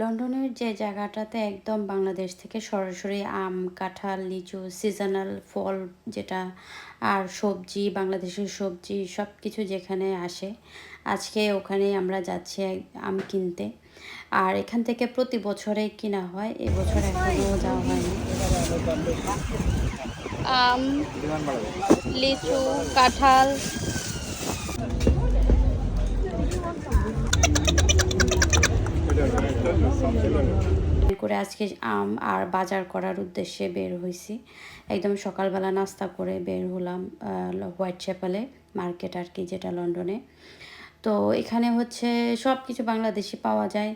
লন্ডনের যে জায়গাটাতে একদম বাংলাদেশ থেকে সরাসরি আম, কাঁঠাল, লিচু সিজনাল ফল যেটা আর সবজি, বাংলাদেশের সবজি সব কিছু যেখানে আসে, আজকে ওখানে আমরা যাচ্ছি আম কিনতে। আর এখান থেকে প্রতি বছরে কিনা হয় এবছর এখনও যাওয়া হয়নি। আম, লিচু, কাঁঠাল করে আজকে, আম, আর বাজার করার উদ্দেশ্যে বের হয়েছি একদম সকালবেলা নাস্তা করে বের হলাম হোয়াইট চ্যাপেলে মার্কেট আর কি, যেটা লন্ডনে। তো এখানে হচ্ছে সব কিছু বাংলাদেশি পাওয়া যায়,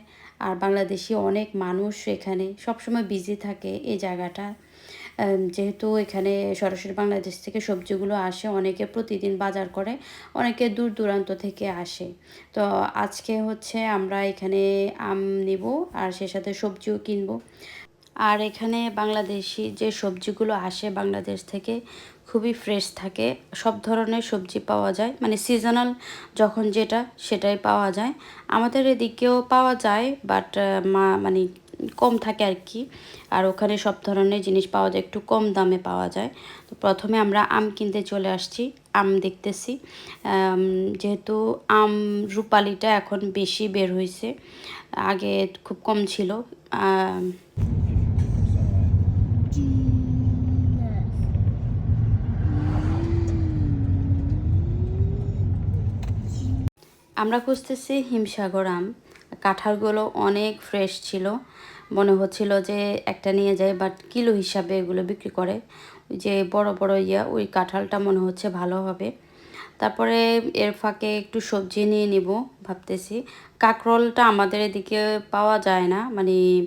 আর বাংলাদেশি অনেক মানুষ এখানে সবসময় বিজি থাকে এই জায়গাটা। যেহেতু এখানে সরাসরি বাংলাদেশ থেকে সবজিগুলো আসে, অনেকে প্রতিদিন বাজার করে, অনেকে দূর দূরান্ত থেকে আসে। তো আজকে হচ্ছে আমরা এখানে আম নিব আর সে সাথে সবজিও কিনবো। আর এখানে বাংলাদেশি যে সবজিগুলো আসে বাংলাদেশ থেকে, খুবই ফ্রেশ থাকে। সব ধরনের সবজি পাওয়া যায়। মানে সিজনাল যখন যেটা, সেটাই পাওয়া যায়। আমাদের এদিকেও পাওয়া যায় বাট মা মানে কম থাকে আর কি। আর ওখানে সব ধরনের জিনিস পাওয়া যায়, একটু কম দামে পাওয়া যায়। তো প্রথমে আমরা আম কিনতে চলে আসছি, আম দেখতেছি। যেহেতু আম রূপালিটা এখন বেশি বের হয়েছে, আগে খুব কম ছিল। আমরা খুঁজতেছি হিমসাগর আম। কাঁঠালগুলো অনেক ফ্রেশ ছিল। মনে হচ্ছিল যে একটা নিয়ে যায় বাট কিলো হিসাবে এগুলো বিক্রি করে। যে বড় বড় ইয়া, ওই কাঁঠালটা মনে হচ্ছে ভালো হবে। তারপরে এর ফাঁকে একটু সবজি নিয়ে নিব ভাবতেছি। কাঁকরোলটা আমাদের এদিকে পাওয়া যায় না মানে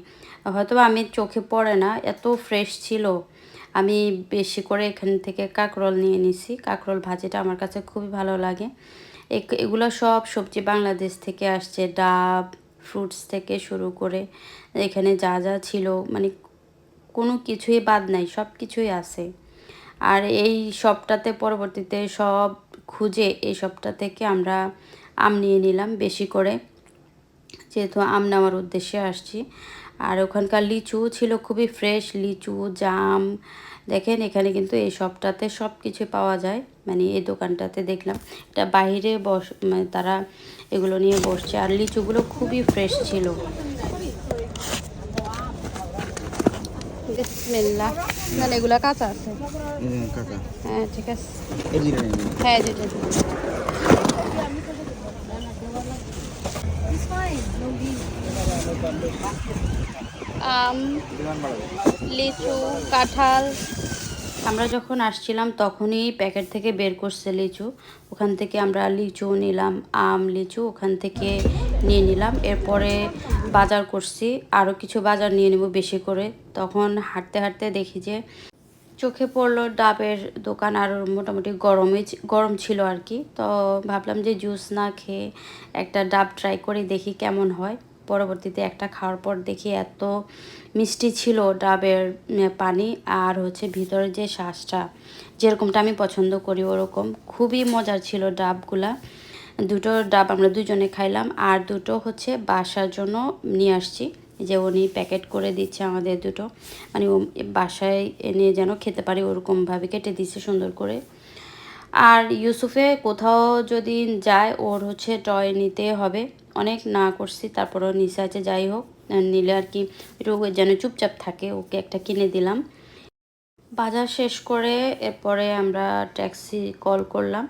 হয়তো আমি চোখে পড়ে না, এত ফ্রেশ ছিল। আমি বেশি করে এখান থেকে কাঁকরোল নিয়ে নিছি। কাঁকরোল ভাজিটা আমার কাছে খুবই ভালো লাগে। এগ- এগুলো সব সবজি বাংলাদেশ থেকে আসছে, ডাব ফ্রুটস থেকে শুরু করে এখানে যা যা ছিল মানে কোনো কিছুই বাদ নাই, সব কিছুই আছে। আর এই সবটাতে পরবর্তীতে সব খুঁজে এই সবটা থেকে আমরা আম নিয়ে নিলাম বেশি করে। যেহেতু আম নেওয়ার উদ্দেশ্যে আসছি। আর ওখানকার লিচু ছিল খুবই ফ্রেশ লিচু, জাম দেখেন এখানে কিন্তু এই সবটাতে সব কিছু পাওয়া যায়। মানে এই দোকানটাতে দেখলাম। এটা বাইরে বস মানে তারা এগুলো নিয়ে বসছে। আর লিচুগুলো খুবই ফ্রেশ ছিল। বিসমিল্লাহ। না না, এগুলা কাঁচা আছে? হ্যাঁ ঠিক আছে। হ্যাঁ। আম, লিচু, কাঁঠাল। আমরা যখন আসছিলাম তখনই প্যাকেট থেকে বের করছে লিচু। ওখান থেকে আমরা লিচু নিলাম, আম, লিচু ওখান থেকে নিয়ে নিলাম। এরপরে বাজার করছি আরও কিছু বাজার নিয়ে নেব বেশি করে। তখন হাঁটতে হাঁটতে দেখি যে চোখে পড়ল ডাবের দোকান, আর মোটামুটি গরমে গরম ছিল আর কি। তো ভাবলাম যে জুস না খেয়ে একটা ডাব ট্রাই করে, দেখি কেমন হয়। পরবর্তীতে একটা খাওয়ার পর দেখি এত মিষ্টি ছিল ডাবের পানি আর হচ্ছে ভিতরে যে শ্বাসটা যেরকমটা আমি পছন্দ করি ওরকম। খুবই মজার ছিল ডাবগুলা। দুটো ডাব আমরা দুজনে খাইলাম আর দুটো হচ্ছে বাসার জন্য নিয়ে আসছি। যে উনি প্যাকেট করে দিচ্ছে আমাদের দুটো। মানে বাসায় এনে যেন খেতে পারি ওরকমভাবে কেটে দিচ্ছে সুন্দর করে। আর ইউসুফে কোথাও যদি যায়, ওর হচ্ছে টয় নিতে হবে। অনেক না করছি, তারপরও নিচে আছে, যাই হোক। নিলে আর কি একটু যেন চুপচাপ থাকে, ওকে একটা কিনে দিলাম। বাজার শেষ করে এরপরে আমরা ট্যাক্সি কল করলাম।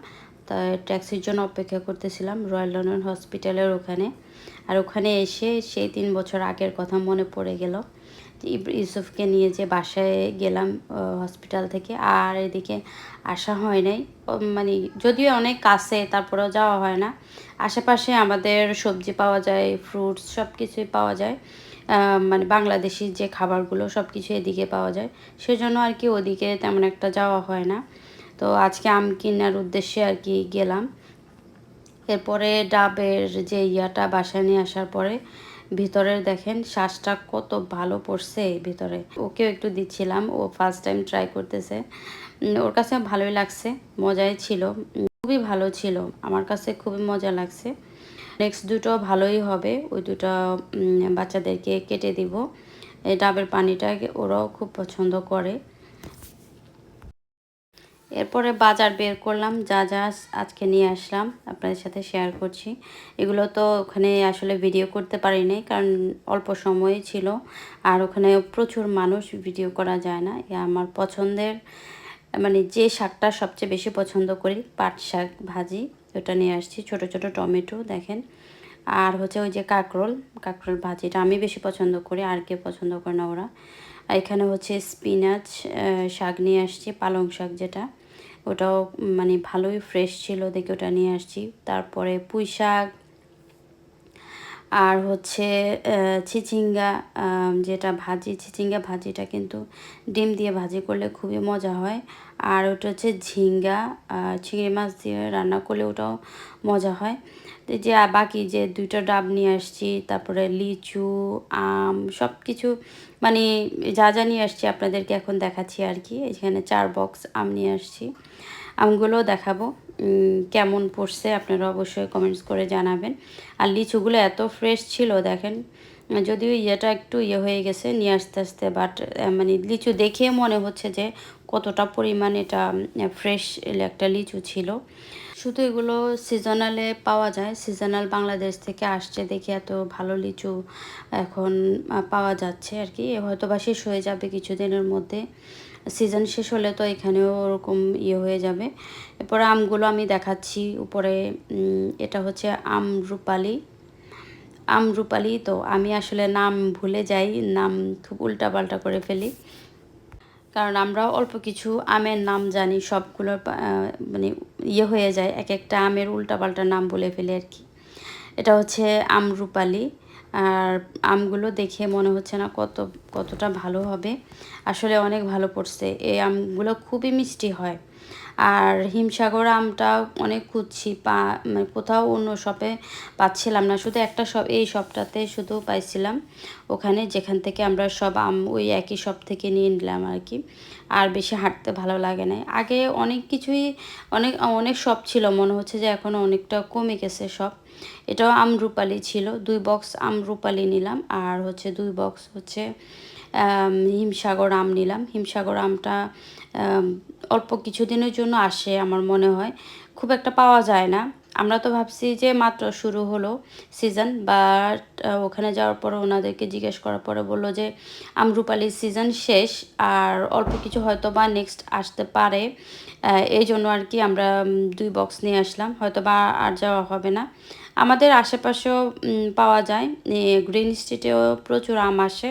তাই ট্যাক্সির জন্য অপেক্ষা করতেছিলাম রয়্যাল লন্ডন হসপিটালের ওখানে। আর ওখানে এসে সেই তিন বছর আগের কথা মনে পড়ে গেল। ইউসুফকে নিয়ে যে বাসায় গেলাম হসপিটাল থেকে। আর এদিকে আসা হয় নাই। মানে যদিও অনেক কাছে, তারপরেও যাওয়া হয় না। আশেপাশে আমাদের সবজি পাওয়া যায় ফ্রুটস সব কিছুই পাওয়া যায়। মানে বাংলাদেশি যে খাবারগুলো সব কিছু এদিকে পাওয়া যায়। সেজন্য আর কি ওদিকে তেমন একটা যাওয়া হয় না। তো আজকে আম কেনার উদ্দেশ্যে আর কি গেলাম। এরপরে ডাবের যে ইয়াটা বাসায় নিয়ে আসার পরে ভিতরে দেখেন শ্বাসটা কত ভালো পড়ছে ভিতরে। ওকেও একটু দিচ্ছিলাম, ও ফার্স্ট টাইম ট্রাই করতেছে। ওর কাছে ভালোই লাগছে, মজাই ছিল খুবই ভালো ছিল, আমার কাছে খুবই মজা লাগছে। নেক্সট দুটো ভালোই হবে, ওই দুটো বাচ্চাদেরকে কেটে দিব। এই ডাবের পানিটা ওরাও খুব পছন্দ করে। এরপরে বাজার বের করলাম, যা যা আজকে নিয়ে আসলাম, আপনাদের সাথে শেয়ার করছি। এগুলো তো ওখানে আসলে ভিডিও করতে পারিনি কারণ অল্প সময় ছিল, আর ওখানে প্রচুর মানুষ ভিডিও করা যায় না। আমার পছন্দের মানে যে শাকটা সবচেয়ে বেশি পছন্দ করি, পাট শাক ভাজি, ওটা নিয়ে আসছি, ছোট ছোট টমেটো, দেখেন। আর হচ্ছে ওই যে কাঁকরোল কাঁকরোল ভাজিটা আমি বেশি পছন্দ করি, আর কেউ পছন্দ করে না ওরা। এখানে হচ্ছে স্পিনাচ শাক নিয়ে আসছি, পালং শাক যেটা। ওটাও মানে ভালোই ফ্রেশ ছিল দেখে ওটা নিয়ে আসছি। তারপরে পুঁই শাক আর হচ্ছে চিচিঙ্গা যেটা ভাজি, চিচিঙ্গা ভাজিটা কিন্তু ডিম দিয়ে ভাজি করলে খুবই মজা হয়। আর ওটা হচ্ছে ঝিঙ্গা চিংড়ি মাছ দিয়ে রান্না করলে ওটাও মজা হয়। যে বাকি যে দুইটা ডাব নিয়ে আসছি, তারপরে লিচু, আম সব কিছু মানে যা যা নিয়ে আসছি আপনাদেরকে এখন দেখাচ্ছি আর কি। এখানে চার বক্স আম নিয়ে আসছি। আমগুলোও দেখাবো। কেমন পড়ছে আপনারা অবশ্যই কমেন্টস করে জানাবেন। আর লিচুগুলো এত ফ্রেশ ছিল, দেখেন, যদিও ইয়েটা একটু ইয়ে হয়ে গেছে নিয়ে আসতে আসতে বাট মানে লিচু দেখে মনে হচ্ছে যে কতটা পরিমাণ এটা ফ্রেশ একটা লিচু ছিল। শুধু এগুলো সিজনালে পাওয়া যায়। সিজনাল বাংলাদেশ থেকে আসছে দেখে এত ভালো লিচু এখন পাওয়া যাচ্ছে আর কি। হয়তো বা শেষ হয়ে যাবে কিছুদিনের মধ্যে। সিজন শেষ হলে তো এখানেও ওরকম ইয়ে হয়ে যাবে। এরপরে আমগুলো আমি দেখাচ্ছি। উপরে এটা হচ্ছে আম রূপালি। আম রূপালি তো আমি আসলে নাম ভুলে যাই, নাম খুব উল্টাপাল্টা করে ফেলি। কারণ আমরা অল্প কিছু আমের নাম জানি, সবগুলোর মানে ইয়ে হয়ে যায় এক একটা আমের উল্টাপাল্টা নাম বলে ফেলে আর কি। এটা হচ্ছে আম রূপালি। আর আমগুলো দেখে মনে হচ্ছে না কত, কতটা ভালো হবে। আসলে অনেক ভালো পড়ছে। এই আমগুলো খুবই মিষ্টি হয়। আর হিমসাগর আমটা অনেক খুঁজছি, পা মানে কোথাও অন্য শপে পাচ্ছিলাম না। শুধু একটা শপ এই শপটাতে শুধু পাইছিলাম। ওখানে যেখান থেকে আমরা সব আম, ওই একই শপ থেকে নিয়ে নিলাম আর কি। আর বেশি হাঁটতে ভালো লাগে না আগে অনেক কিছুই, অনেক অনেক শপ ছিল। মনে হচ্ছে যে এখন অনেকটা কমে গেছে সব এটাও আমরুপালি ছিল। দুই বক্স আমরুপালি নিলাম আর হচ্ছে দুই বক্স হচ্ছে হিমসাগর আম নিলাম। হিমসাগর আমটা আম, অল্প কিছুদিনের জন্য আসে আমার মনে হয়। খুব একটা পাওয়া যায় না। আমরা তো ভাবছি যে মাত্র শুরু হলো সিজন বাট ওখানে যাওয়ার পরে ওনাদেরকে জিজ্ঞেস করার পরে বলল যে আমরুপালির সিজন শেষ আর অল্প কিছু হয়তো বা নেক্সট আসতে পারে। এই জন্য আর কি আমরা দুই বক্স নিয়ে আসলাম। হয়তো বা আর যাওয়া হবে না। আমাদের আশেপাশেও পাওয়া যায়। গ্রিন স্ট্রিটেও প্রচুর আম আসে।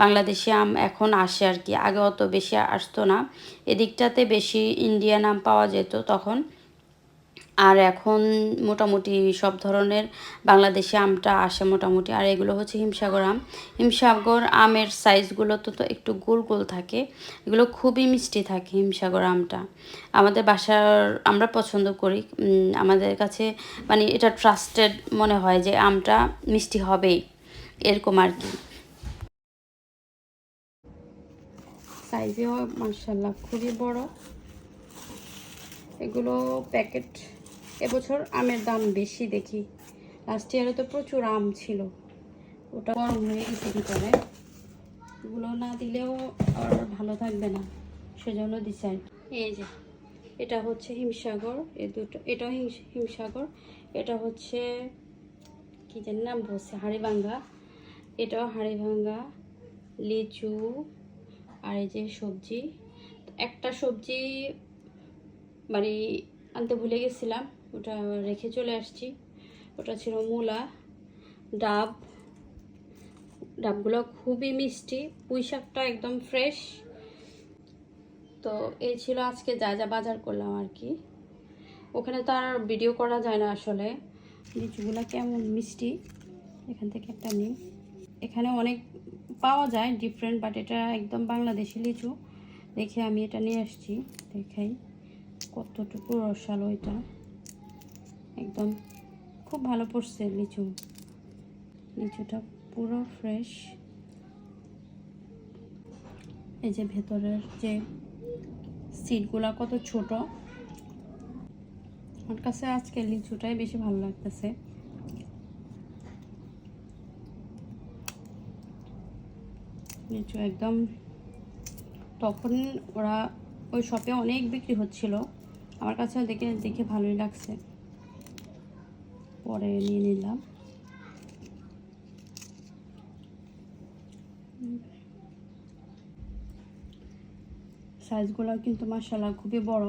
বাংলাদেশি আম এখন আসে আর কি। আগে অত বেশি আসতো না। এদিকটাতে বেশি ইন্ডিয়ান আম পাওয়া যেত তখন। আর এখন মোটামুটি সব ধরনের বাংলাদেশে আমটা আসে মোটামুটি। আর এগুলো হচ্ছে হিমসাগর আম। হিমসাগর আমের সাইজগুলো তো তো একটু গোল গোল থাকে। এগুলো খুবই মিষ্টি থাকে হিমসাগর আমটা। আমাদের বাসার আমরা পছন্দ করি। আমাদের কাছে মানে এটা ট্রাস্টেড মনে হয় যে আমটা মিষ্টি হবেই। এরকম আর কি। সাইজেও মার্শাল্লাহ খুবই বড়। এগুলো প্যাকেট এবছর আমের দাম বেশি দেখি। লাস্ট ইয়ারে তো প্রচুর আম ছিল। ওটা গরম হয়ে গেছে ভিতরে এগুলো না দিলেও আর ভালো থাকবে না। সেজন্য দিছে আর এই যে, এটা হচ্ছে হিমসাগর। এই দুটো, এটাও হিমস- হিমসাগর। এটা হচ্ছে কি জানি নাম বলছে? হাড়িভাঙ্গা। এটাও হাড়িভাঙ্গা, লিচু আর এই যে সবজি। একটা সবজি বাড়ি আনতে ভুলে গেছিলাম। ওটা রেখে চলে আসছি। ওটা ছিল মূলা, ডাব। ডাবগুলো খুবই মিষ্টি, পুঁই শাকটা একদম ফ্রেশ তো এই ছিল আজকে যা যা বাজার করলাম আর কি। ওখানে তো আর ভিডিও করা যায় না আসলে। লিচুগুলো কেমন মিষ্টি, এখান থেকে একটা নিই। এখানে অনেক পাওয়া যায় ডিফারেন্ট বাট এটা একদম বাংলাদেশি লিচু। দেখে আমি এটা নিয়ে আসছি, দেখাই কতটুকু রসালো এটা। একদম। খুব ভালো পড়ছে লিচু। লিচুটা পুরো ফ্রেশ এই যে ভেতরের যে সিটগুলা কত ছোট। আমার কাছে আজকে লিচুটাই বেশি ভালো লাগতেছে। লিচু একদম তখন ওরা ওই শপে অনেক বিক্রি হচ্ছিল। আমার কাছে দেখে দেখে ভালোই লাগছে। পরে নিয়ে নিলাম। সাইজগুলো কিন্তু মাসাল্লাহ খুবই বড়।